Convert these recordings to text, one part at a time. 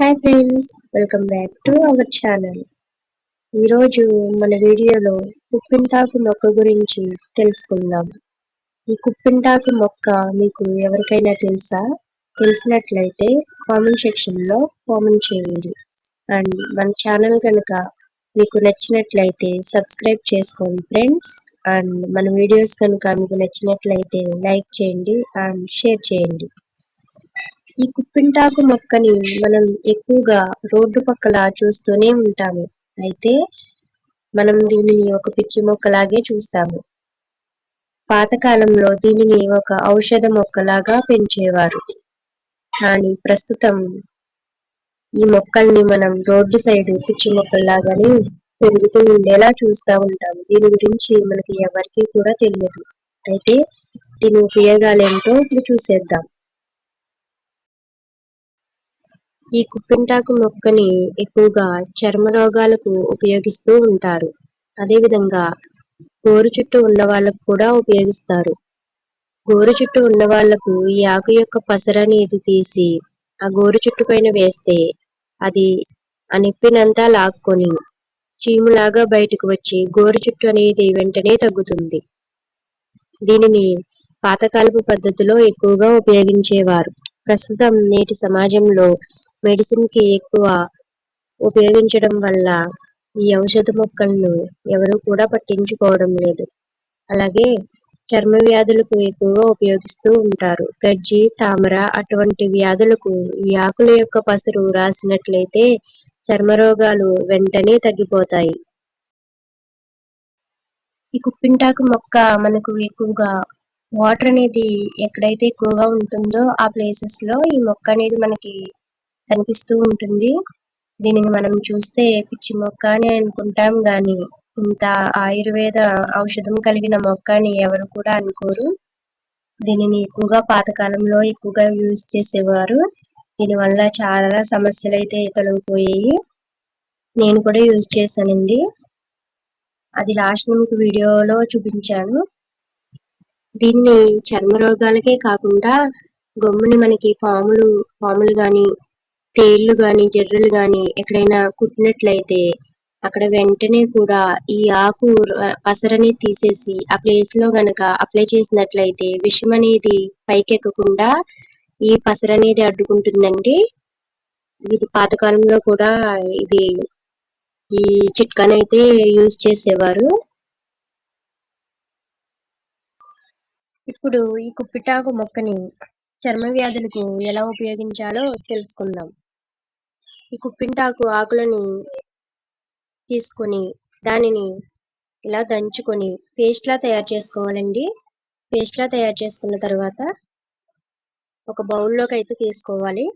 Hi friends welcome back to our channel ఈరోజు మన వీడియోలో కుప్పింటాకు మొక్క గురించి తెలుసుకుందాం. ఈ కుప్పింటాకు మొక్క మీకు ఎవరికైనా తెలుసా? తెలిసినట్లయితే కామెంట్ సెక్షన్లో కామెంట్ చేయండి. అండ్ మన ఛానల్ కనుక మీకు నచ్చినట్లయితే సబ్స్క్రైబ్ చేసుకోండి ఫ్రెండ్స్ అండ్ మన వీడియోస్ కనుక మీకు నచ్చినట్లయితే లైక్ చేయండి అండ్ షేర్ చేయండి. ఈ కుప్పింటాకు మొక్కని మనం ఎక్కువగా రోడ్డు పక్కల చూస్తూనే ఉంటాము. అయితే మనం దీనిని ఒక పిచ్చి మొక్కలాగే చూస్తాము. పాతకాలంలో దీనిని ఒక ఔషధ మొక్కలాగా పెంచేవారు. కానీ ప్రస్తుతం ఈ మొక్కల్ని మనం రోడ్డు సైడ్ పిచ్చి మొక్కల్లాగానే పెరుగుతూ ఉండేలా చూస్తూ ఉంటాము దీని గురించి మనకి ఎవరికి కూడా తెలియదు. అయితే దీని ఉపయోగాలు ఏంటో ఇప్పుడు చూసేద్దాం. ఈ కుప్పింటాకు మొక్కని ఎక్కువగా చర్మ రోగాలకు ఉపయోగిస్తూ ఉంటారు. అదేవిధంగా గోరు చుట్టూ ఉన్న వాళ్ళకు కూడా ఉపయోగిస్తారు. గోరు చుట్టూ ఉన్న వాళ్ళకు ఈ ఆకు యొక్క పసర అనేది తీసి ఆ గోరు చుట్టు పైన వేస్తే అది ఆ నొప్పినంతా లాక్కొని చీములాగా బయటకు వచ్చి గోరు చుట్టు అనేది వెంటనే తగ్గుతుంది. దీనిని పాతకాలపు పద్ధతిలో ఎక్కువగా ఉపయోగించేవారు. ప్రస్తుతం నేటి సమాజంలో మెడిసిన్కి ఎక్కువ ఉపయోగించడం వల్ల ఈ ఔషధ మొక్కలను ఎవరు కూడా పట్టించుకోవడం లేదు. అలాగే చర్మ వ్యాధులకు ఎక్కువగా ఉపయోగిస్తూ ఉంటారు. గజ్జి తామర అటువంటి వ్యాధులకు ఈ ఆకుల యొక్క పసరు రాసినట్లయితే చర్మ రోగాలు వెంటనే తగ్గిపోతాయి. ఈ కుప్పింటాకు మొక్క మనకు ఎక్కువగా వాటర్ అనేది ఎక్కడైతే ఎక్కువగా ఉంటుందో ఆ ప్లేసెస్లో ఈ మొక్క అనేది మనకి కనిపిస్తూ ఉంటుంది. దీనిని మనం చూస్తే పిచ్చి మొక్క అని అనుకుంటాం. గాని ఇంత ఆయుర్వేద ఔషధం కలిగిన మొక్క అని ఎవరు కూడా అనుకోరు. దీనిని ఎక్కువగా పాతకాలంలో ఎక్కువగా యూజ్ చేసేవారు. దీనివల్ల చాలా సమస్యలు అయితే తొలగిపోయాయి. నేను కూడా యూజ్ చేశానండి. అది లాస్ట్ మీకు వీడియోలో చూపించాను. దీన్ని చర్మ రోగాలకే కాకుండా గమ్ముని మనకి పాములు పాములు కానీ తేళ్ళు గాని జెర్రులు గాని ఎక్కడైనా కుట్టినట్లయితే అక్కడ వెంటనే కూడా ఈ ఆకు పసరని తీసేసి ఆ ప్లేస్లో గనక అప్లై చేసినట్లయితే విషం అనేది పైకెక్కకుండా ఈ పసర అనేది అడ్డుకుంటుందండి. ఇది పాతకాలంలో కూడా ఇది ఈ చిట్కానైతే యూజ్ చేసేవారు. ఇప్పుడు ఈ కుప్పిటాకు మొక్కని చర్మ వ్యాధులకు ఎలా ఉపయోగించాలో తెలుసుకుందాం. ఈ కుప్పింటాకు ఆకులని తీసుకొని దానిని ఇలా దంచుకొని పేస్ట్ లా తయారు చేసుకోవాలండి. పేస్ట్ లా తయారు చేసుకున్న తర్వాత ఒక బౌల్లోకి అయితే తీసుకోవాలి.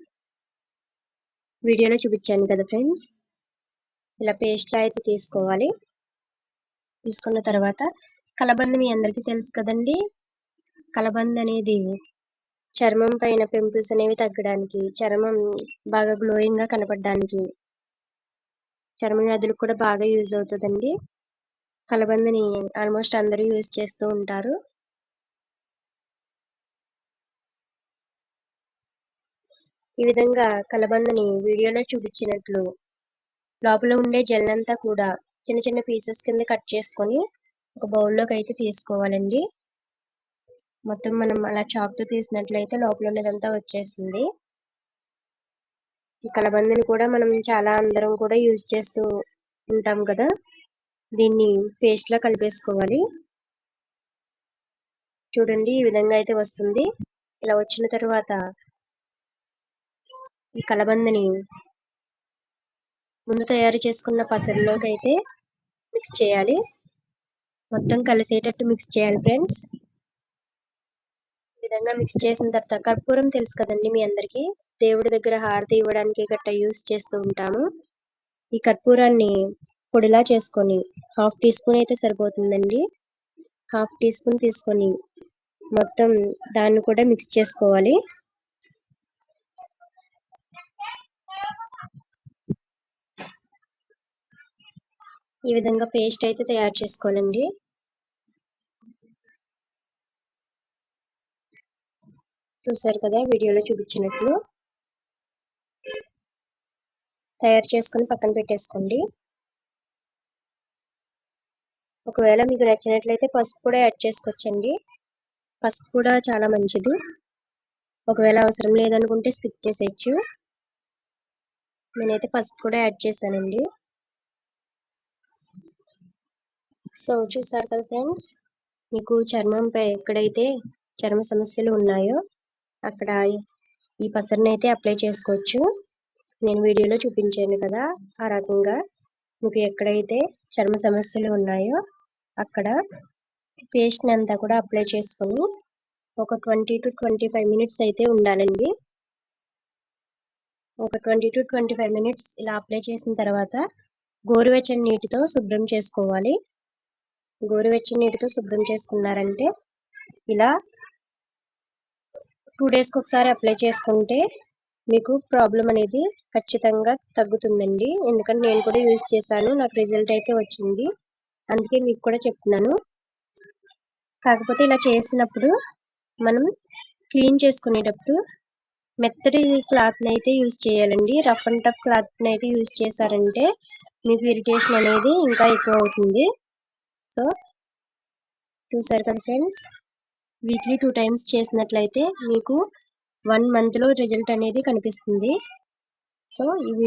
వీడియోలో చూపించాను కదా ఫ్రెండ్స్. ఇలా పేస్ట్ లా అయితే తీసుకోవాలి. తీసుకున్న తర్వాత కలబంద మీ అందరికీ తెలుసు కదండి. కలబంద అనేది చర్మం పైన పింపుల్స్ అనేవి తగ్గడానికి చర్మం బాగా గ్లోయింగ్గా కనపడడానికి చర్మ వ్యాధులకు కూడా బాగా యూజ్ అవుతుందండి. కలబందని ఆల్మోస్ట్ అందరూ యూజ్ చేస్తూ ఉంటారు. ఈ విధంగా కలబందని వీడియోలో చూపించినట్లు లోపల ఉండే జెల్ అంతా కూడా చిన్న చిన్న పీసెస్ కింద కట్ చేసుకొని ఒక బౌల్లోకి అయితే తీసుకోవాలండి. మొత్తం మనం అలా చాక్తో తీసినట్లయితే లోపల ఉన్నదంతా వచ్చేస్తుంది. ఈ కలబందని కూడా మనం చాలా అందరం కూడా యూజ్ చేస్తూ ఉంటాం కదా. దీన్ని పేస్ట్ లా కలిపేసుకోవాలి. చూడండి ఈ విధంగా అయితే వస్తుంది. ఇలా వచ్చిన తర్వాత ఈ కలబందని ముందు తయారు చేసుకున్న పసరులోకి అయితే మిక్స్ చేయాలి. మొత్తం కలిసేటట్టు మిక్స్ చేయాలి ఫ్రెండ్స్ విధంగా మిక్స్ చేసిన తర్వాత కర్పూరం తెలుసు కదండి మీ అందరికి? దేవుడి దగ్గర హారతి ఇవ్వడానికి గట్ట యూస్ చేస్తూ ఉంటాము. ఈ కర్పూరాన్ని పొడిలా చేసుకొని హాఫ్ టీ స్పూన్ అయితే సరిపోతుందండి. హాఫ్ టీ స్పూన్ తీసుకొని మొత్తం దాన్ని కూడా మిక్స్ చేసుకోవాలి. ఈ విధంగా పేస్ట్ అయితే తయారు చేసుకోవాలండి. చూసారు కదా వీడియోలో చూపించినట్లు. తయారు చేసుకొని పక్కన పెట్టేసుకోండి. ఒకవేళ మీకు నచ్చినట్లయితే పసుపు కూడా యాడ్ చేసుకోవచ్చండి. పసుపు కూడా చాలా మంచిది. ఒకవేళ అవసరం లేదనుకుంటే స్కిప్ చేసేయచ్చు. నేనైతే పసుపు కూడా యాడ్ చేశానండి. సో చూసారు కదా ఫ్రెండ్స్ మీకు చర్మంపై ఎక్కడైతే చర్మ సమస్యలు ఉన్నాయో అక్కడ ఈ పసరుని అయితే అప్లై చేసుకోవచ్చు. నేను వీడియోలో చూపించాను కదా ఆ రకంగా. మీకు ఎక్కడైతే చర్మ సమస్యలు ఉన్నాయో అక్కడ పేస్ట్ని అంతా కూడా అప్లై చేసుకొని ఒక twenty to twenty five minutes అయితే ఉండాలండి. ఒక twenty to twenty five minutes ఇలా అప్లై చేసిన తర్వాత గోరువెచ్చని నీటితో శుభ్రం చేసుకోవాలి. గోరువెచ్చని నీటితో శుభ్రం చేసుకున్నారంటే ఇలా టూ డేస్కి ఒకసారి అప్లై చేసుకుంటే మీకు ప్రాబ్లం అనేది ఖచ్చితంగా తగ్గుతుందండి. ఎందుకంటే నేను కూడా యూజ్ చేశాను నాకు రిజల్ట్ అయితే వచ్చింది. అందుకే మీకు కూడా చెప్తున్నాను. కాకపోతే ఇలా చేసినప్పుడు మనం క్లీన్ చేసుకునేటప్పుడు మెత్తటి క్లాత్ని అయితే యూజ్ చేయాలండి. రఫ్ అండ్ టఫ్ క్లాత్ని అయితే యూజ్ చేశారంటే మీకు ఇరిటేషన్ అనేది ఇంకా ఎక్కువ అవుతుంది. సో చూసారు కదా ఫ్రెండ్స్? వీక్లీ టూ టైమ్స్ చేసినట్లయితే మీకు వన్ మంత్లో రిజల్ట్ అనేది కనిపిస్తుంది. సో ఇవి